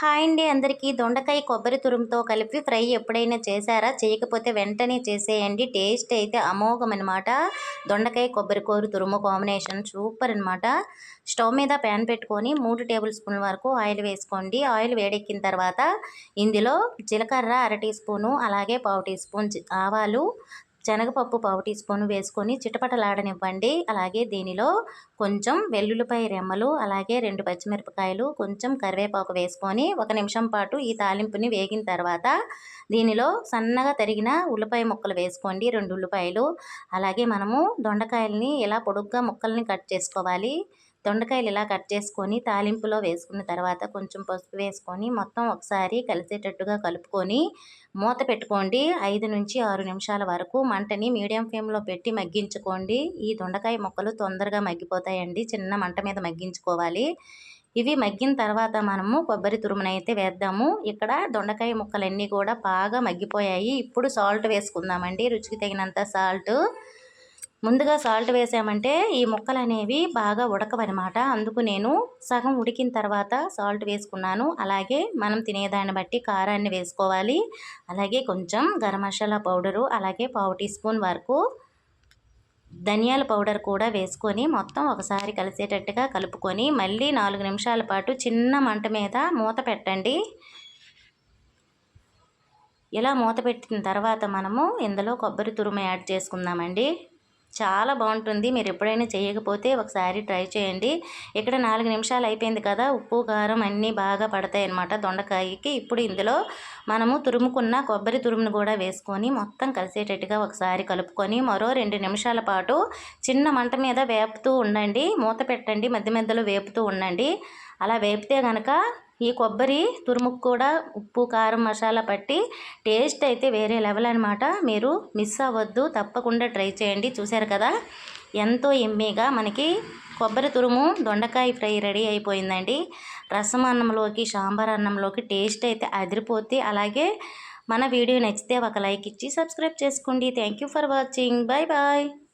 Hi అండి అందరికీ. దొండకాయ కొబ్బరి తురుముతో కలిపి ఫ్రై ఎప్పుడైనా చేశారా? చేయకపోతే వెంటనే చేసేయండి. టేస్ట్ అయితే అమోఘం అనమాట దొండకాయ కొబ్బరి కూర తురుము కాంబినేషన్ సూపర్ అనమాట స్టవ్ మీద ప్యాన్ పెట్టుకొని మూడు టేబుల్ స్పూన్ల వరకు ఆయిల్ వేసుకోండి. ఆయిల్ వేడెక్కిన తర్వాత ఇందులో జీలకర్ర అర టీ స్పూను అలాగే పావు టీ స్పూన్ ఆవాలు శనగపప్పు పావు టీ స్పూన్ వేసుకొని చిటపటలాడనివ్వండి. అలాగే దీనిలో కొంచెం వెల్లుల్లిపాయ రెమ్మలు అలాగే రెండు పచ్చిమిరపకాయలు కొంచెం కరివేపాకు వేసుకొని ఒక నిమిషం పాటు ఈ తాలింపుని వేగిన తర్వాత దీనిలో సన్నగా తరిగిన ఉల్లిపాయ ముక్కలు వేసుకోండి. రెండు ఉల్లిపాయలు. అలాగే మనము దొండకాయలని ఇలా పొడుగ్గా ముక్కల్ని కట్ చేసుకోవాలి దొండకాయలు ఇలా కట్ చేసుకొని తాలింపులో వేసుకున్న తర్వాత కొంచెం పసుపు వేసుకొని మొత్తం ఒకసారి కలిసేటట్టుగా కలుపుకొని మూత పెట్టుకోండి. ఐదు నుంచి ఆరు నిమిషాల వరకు మంటని మీడియం ఫ్లేమ్లో పెట్టి మగ్గించుకోండి. ఈ దొండకాయ ముక్కలు తొందరగా మగ్గిపోతాయండి. చిన్న మంట మీద మగ్గించుకోవాలి. ఇవి మగ్గిన తర్వాత మనము కొబ్బరి తురుమునైతే వేద్దాము. ఇక్కడ దొండకాయ ముక్కలన్నీ కూడా బాగా మగ్గిపోయాయి. ఇప్పుడు సాల్ట్ వేసుకుందామండి. రుచికి తగినంత సాల్ట్. ముందుగా సాల్ట్ వేసామంటే ఈ ముక్కలు అనేవి బాగా ఉడకవన్నమాట. అందుకు నేను సగం ఉడికిన తర్వాత సాల్ట్ వేసుకున్నాను. అలాగే మనం తినేదాన్ని బట్టి కారాన్ని వేసుకోవాలి. అలాగే కొంచెం గరం మసాలా పౌడరు అలాగే పావు టీ స్పూన్ వరకు ధనియాల పౌడర్ కూడా వేసుకొని మొత్తం ఒకసారి కలిసేటట్టుగా కలుపుకొని మళ్ళీ నాలుగు నిమిషాల పాటు చిన్న మంట మీద మూత పెట్టండి. ఇలా మూత పెట్టిన తర్వాత మనము ఇందులో కొబ్బరి తురుము యాడ్ చేసుకుందామండి. చాలా బాగుంటుంది. మీరు ఎప్పుడైనా చేయకపోతే ఒకసారి ట్రై చేయండి. ఇక్కడ నాలుగు నిమిషాలు అయిపోయింది కదా ఉప్పు కారం అన్నీ బాగా పడతాయి అన్నమాట దొండకాయకి. ఇప్పుడు ఇందులో మనము తురుముకున్న కొబ్బరి తురుమును కూడా వేసుకొని మొత్తం కలిసేటట్టుగా ఒకసారి కలుపుకొని మరో రెండు నిమిషాల పాటు చిన్న మంట మీద వేపుతూ ఉండండి. మూత పెట్టండి మధ్య మధ్యలో వేపుతూ ఉండండి. అలా వేపితే కనుక ఈ కొబ్బరి తురుముకు కూడా ఉప్పు కారం మసాలా పట్టి టేస్ట్ అయితే వేరే లెవెల్ అనమాట మీరు మిస్ అవ్వద్దు తప్పకుండా ట్రై చేయండి. చూశారు కదా? ఎంతో ఎమ్మీగా మనకి కొబ్బరి తురుము దొండకాయ ఫ్రై రెడీ అయిపోయిందండి. రసం అన్నంలోకి సాంబార్ అన్నంలోకి టేస్ట్ అయితే అదిరిపోతే అలాగే మన వీడియో నచ్చితే ఒక లైక్ ఇచ్చి సబ్స్క్రైబ్ చేసుకోండి. Thank you for watching. Bye bye.